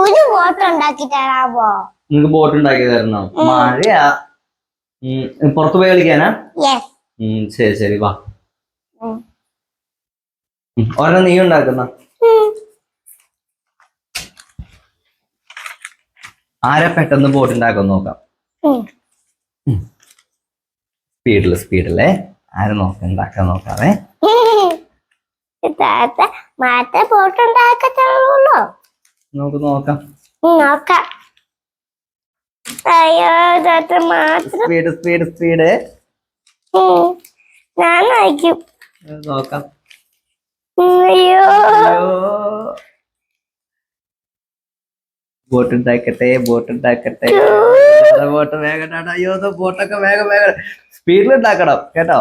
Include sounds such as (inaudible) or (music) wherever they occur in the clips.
ഒരു ബോട്ട് ഉണ്ടാക്കി തരാമോ നിങ്ങക്ക് ബോട്ട് ഉണ്ടാക്കി തരണോ മഴയാ. പുറത്തു പോയി കളിക്കാനാ? ശരി ശരി വാ. ഒരെണ്ണം നീ ഉണ്ടാക്കുന്ന. ആരാ പെട്ടെന്ന് ബോട്ട് ഉണ്ടാക്കാൻ നോക്കാം? സ്പീഡിൽ സ്പീഡിലെ ആരെ നോക്കാം ഉണ്ടാക്കാൻ നോക്കാവേ. (laughs) താത്ത മാത്രം ബോട്ട് ഉണ്ടാക്കത്തുള്ളൂ നമുക്ക് നോക്കാം. നോക്കാം. അയ്യോ ഇതത്ര മാത്രം. Speed speed speed. ഞാൻ നയിക്കും നോക്കാം. അയ്യോ. ബോട്ട് ഉണ്ടാക്കട്ടെ ബോട്ട് ഉണ്ടാക്കട്ടെ ബോട്ട് വേഗം. അയ്യോ ബോട്ടൊക്കെ വേഗം വേഗം. സ്പീഡിൽ ഉണ്ടാക്കണം കേട്ടോ?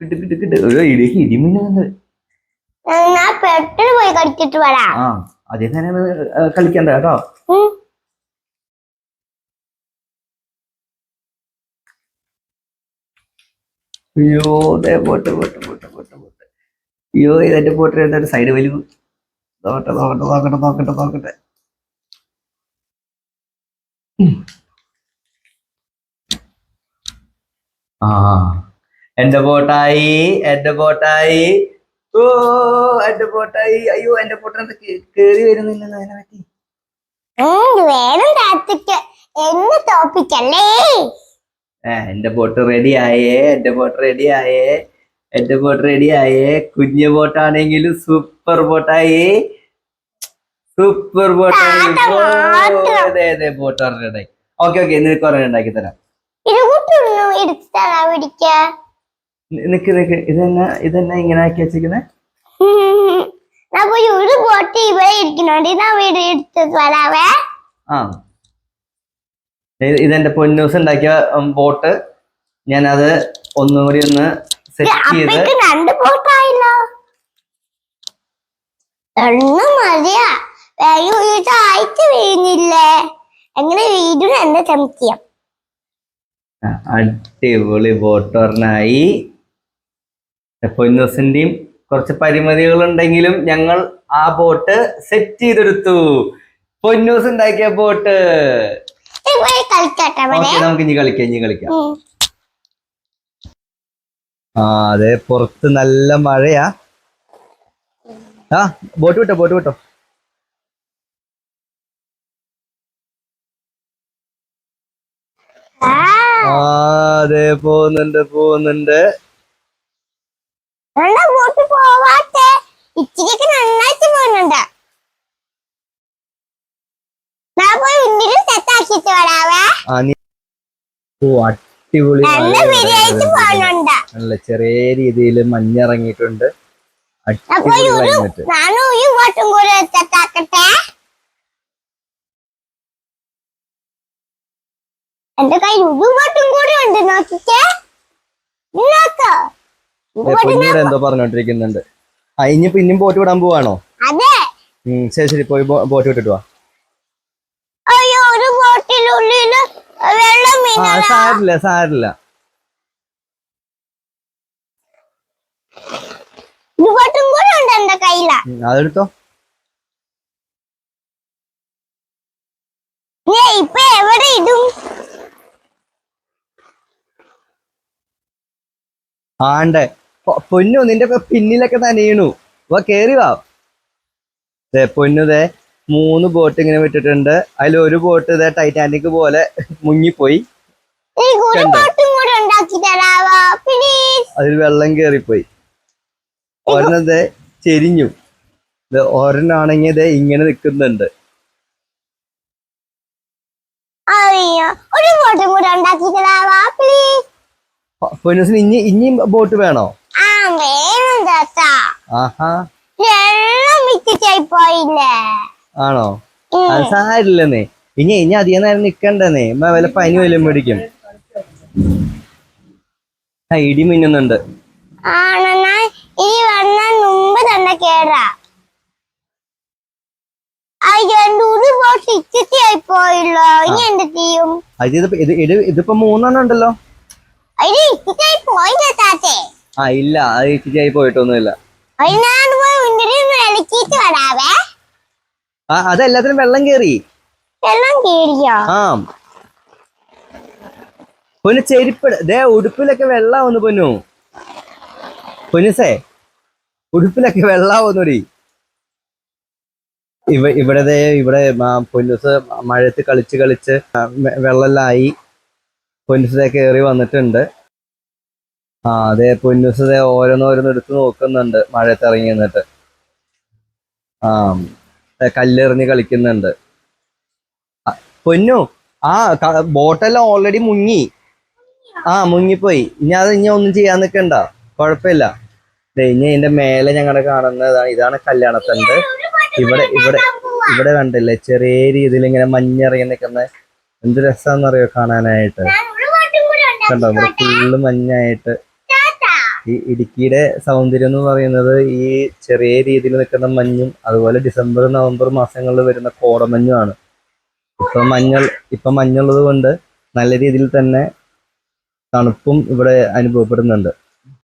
കിട്ടു കിട്ടു കിട്ടു. ഇടിമിന്നു ഇടി ഇടിമിന്നുണ്ട് ഞാൻ പെട്ടെന്ന് പോയി കളിച്ചിട്ട് വരാം. ആ അതേ തന്നെ കളിക്കണ്ട കേട്ടോ. അയ്യോ pot pot pot pot boat അയ്യോ ഇതെന്റെ പോട്ട് ഒരു സൈഡ് വലിവ്. നോക്കട്ടെ നോക്കട്ടെ നോക്കട്ടെ നോക്കട്ടെ നോക്കട്ടെ. ആ എന്റെ ബോട്ടായി എന്റെ ബോട്ടായി ഓ എന്റെ ബോട്ടായി അയ്യോ എന്റെ ബോട്ടിനകത്ത് കേറി വരുന്നില്ലെന്ന് അതിനെ പറ്റി. വേണം താത്തക്ക് എന്നെ തോപ്പിക്കല്ലേ? എന്റെ ബോട്ട് റെഡി ആയേ എന്റെ ബോട്ട് റെഡി ആയേ എന്റെ ബോട്ട് റെഡി ആയേ. കുഞ്ഞു ബോട്ടാണെങ്കിലും സൂപ്പർ ബോട്ടായി സൂപ്പർ ബോട്ടായി. അതെ അതെ ബോട്ട് റെഡി ഓക്കെ ഓക്കെ നിനക്ക് ഒരെണ്ണം ഉണ്ടാക്കി തരാം. ഇത് കൂട്ടൊന്നും എടുത്തു തരാ പിടിക്ക നിക്ക് നിക്ക്. ഇതെന്നാ ഇതെന്നാ ഇങ്ങനെ ആക്കി വെച്ചിരിക്കുന്നെ? (laughs) ഒരു ബോട്ട് ഇവിടെ ഇരിക്കുന്നുണ്ട്. വീട് എടുത്ത് വരാവേ. ആ. ഇത് ഇതെന്റെ പൊന്നൂസ് ഉണ്ടാക്കിയ ബോട്ട് ബോട്ട്. ഞാനത് ഒന്നുകൂടി ഒന്ന് സെറ്റ് ചെയ്ത് രണ്ട് ബോട്ടായല്ലോ എണ്ണം മതിയാ. വേഗം വീട്ട് ആഴ്ച വീണില്ലേ എങ്ങനെ വീടിന് എന്റെ ചമക്കിയം ആ, അടിപൊളി ബോട്ടറിനായി പൊന്നൂസിന്റെയും കുറച്ച് പരിമിതികൾ ഉണ്ടെങ്കിലും ഞങ്ങൾ ആ ബോട്ട് സെറ്റ് ചെയ്തെടുത്തു. പൊന്നൂസ് ഉണ്ടാക്കിയ ബോട്ട്. നമുക്ക് ഇനി കളിക്കാം ഇനി കളിക്കാം. ആ അതെ പുറത്ത് നല്ല മഴയാ. ആ ബോട്ട് വിട്ടോ ബോട്ട് വിട്ടോ. ആ അതെ പോകുന്നുണ്ട് പോകുന്നുണ്ട്. എന്താ ബോട്ട് പോവാത്തെ? ഇച്ചിരിക്ക് നന്നായിട്ട് പോകുന്നുണ്ട്. ഞാൻ പോയി ഉണ്ടിൽ സെറ്റാക്കിട്ട് വരാവേ. അടിപൊളി നല്ല ചെറിയ രീതിയിൽ മഞ്ഞിറങ്ങിയിട്ടുണ്ട്. എന്റെ കയ്യിൽ ഒരു ബോട്ടും കൂടെ ഉണ്ട് നോക്കിക്കേ. നോക്ക്. ബോട്ട് എന്തോ പറഞ്ഞോണ്ടിരിക്കുന്നുണ്ട്. ആ ഇനി പിന്നെയും ബോട്ട് വിടാൻ പോവാണോ? ശരി ശരി പോയി ബോട്ട് വിട്ടിട്ട് വാ. സാരില്ല സാരില്ല. അതെടുത്തോ. നീ ഇപ്പൊ എവിടെ ഇടും? ആണ്ടേ പൊന്നു നിന്റെ പിന്നിലൊക്കെ നനയണു. അപ്പൊ കേറി വാ. ദേ പൊന്നു ദേ മൂന്ന് ബോട്ട് ഇങ്ങനെ വിട്ടിട്ടുണ്ട്. അതിൽ ഒരു ബോട്ട് ഇതേ ടൈറ്റാനിക് പോലെ മുങ്ങിപ്പോയി. അതിൽ വെള്ളം കേറിപ്പോയി. ഒരെണ്ണം ദേ ചെരിഞ്ഞു. ഒരെണ്ണാണെങ്കിൽ ദേ ഇങ്ങനെ നിൽക്കുന്നുണ്ട്. പൊന്നൂസിന് ഇനി ഇനിയും ബോട്ട് വേണോ? ആണോ. അത് സാരില്ലെന്നേ ഇനി ഇനി അധികം നേരം നിക്കണ്ടെന്നേ. ഇമ്മ വല്ല പനി വല്ലതും മേടിക്കും ആ ഇടി മിന്നുന്നുണ്ട്. ഇതിപ്പോ ഇത് ഇത് ഇതിപ്പോ മൂന്നെണ്ണം ഉണ്ടല്ലോ. താത്തേ? ആ ഇല്ല അത് ഇച്ചിരി പോയിട്ടൊന്നുമില്ല. ആ അതെല്ലാത്തിനും വെള്ളം കേറി. വെള്ളം കേറിയോ ആ. പൊന്നു ചെരുപ്പ് ദേ ഉടുപ്പിലൊക്കെ വെള്ളാവുന്നു പൊന്നു. പൊന്നുസേ ഉടുപ്പിലൊക്കെ വെള്ളാവുന്നുടി. ഇവ ഇവിടെ ഇവിടെ പൊന്നുസ് മഴയത്ത് കളിച്ച് കളിച്ച് വെള്ളമെല്ലാം ആയി. പൊന്നുസ് കയറി വന്നിട്ടുണ്ട്. ആ അതെ പൊന്നുസ് ഓരോന്നോരോന്ന് എടുത്ത് നോക്കുന്നുണ്ട് മഴയത്ത് ഇറങ്ങി നിന്നിട്ട്. ആ കല്ലെറിഞ്ഞ് കളിക്കുന്നുണ്ട്. പൊന്നു ആ ബോട്ടെല്ലാം ഓൾറെഡി മുങ്ങി. ആ മുങ്ങിപ്പോയി. ഇനി അത് ഇനി ഒന്നും ചെയ്യാൻ നിൽക്കണ്ട കുഴപ്പമില്ല. ഇനി ഇതിന്റെ മേലെ ഞങ്ങളുടെ കാണുന്നതാണ് ഇതാണ് കല്യാണത്തണ്ട്. ഇവിടെ ഇവിടെ ഇവിടെ കണ്ടില്ലേ ചെറിയ രീതിയിൽ ഇങ്ങനെ മഞ്ഞിറങ്ങി നിൽക്കുന്ന എന്ത് രസാന്നറിയോ കാണാനായിട്ട്. കണ്ടോ ഇവിടെ ഫുള്ള് മഞ്ഞായിട്ട്. ഈ ഇടുക്കിയുടെ സൗന്ദര്യം എന്ന് പറയുന്നത് ഈ ചെറിയ രീതിയിൽ നിൽക്കുന്ന മഞ്ഞും അതുപോലെ ഡിസംബർ നവംബർ മാസങ്ങളിൽ വരുന്ന കോടമഞ്ഞുമാണ്. ഇപ്പൊ മഞ്ഞൾ ഇപ്പൊ മഞ്ഞുള്ളത് കൊണ്ട് നല്ല രീതിയിൽ തന്നെ തണുപ്പും ഇവിടെ അനുഭവപ്പെടുന്നുണ്ട്.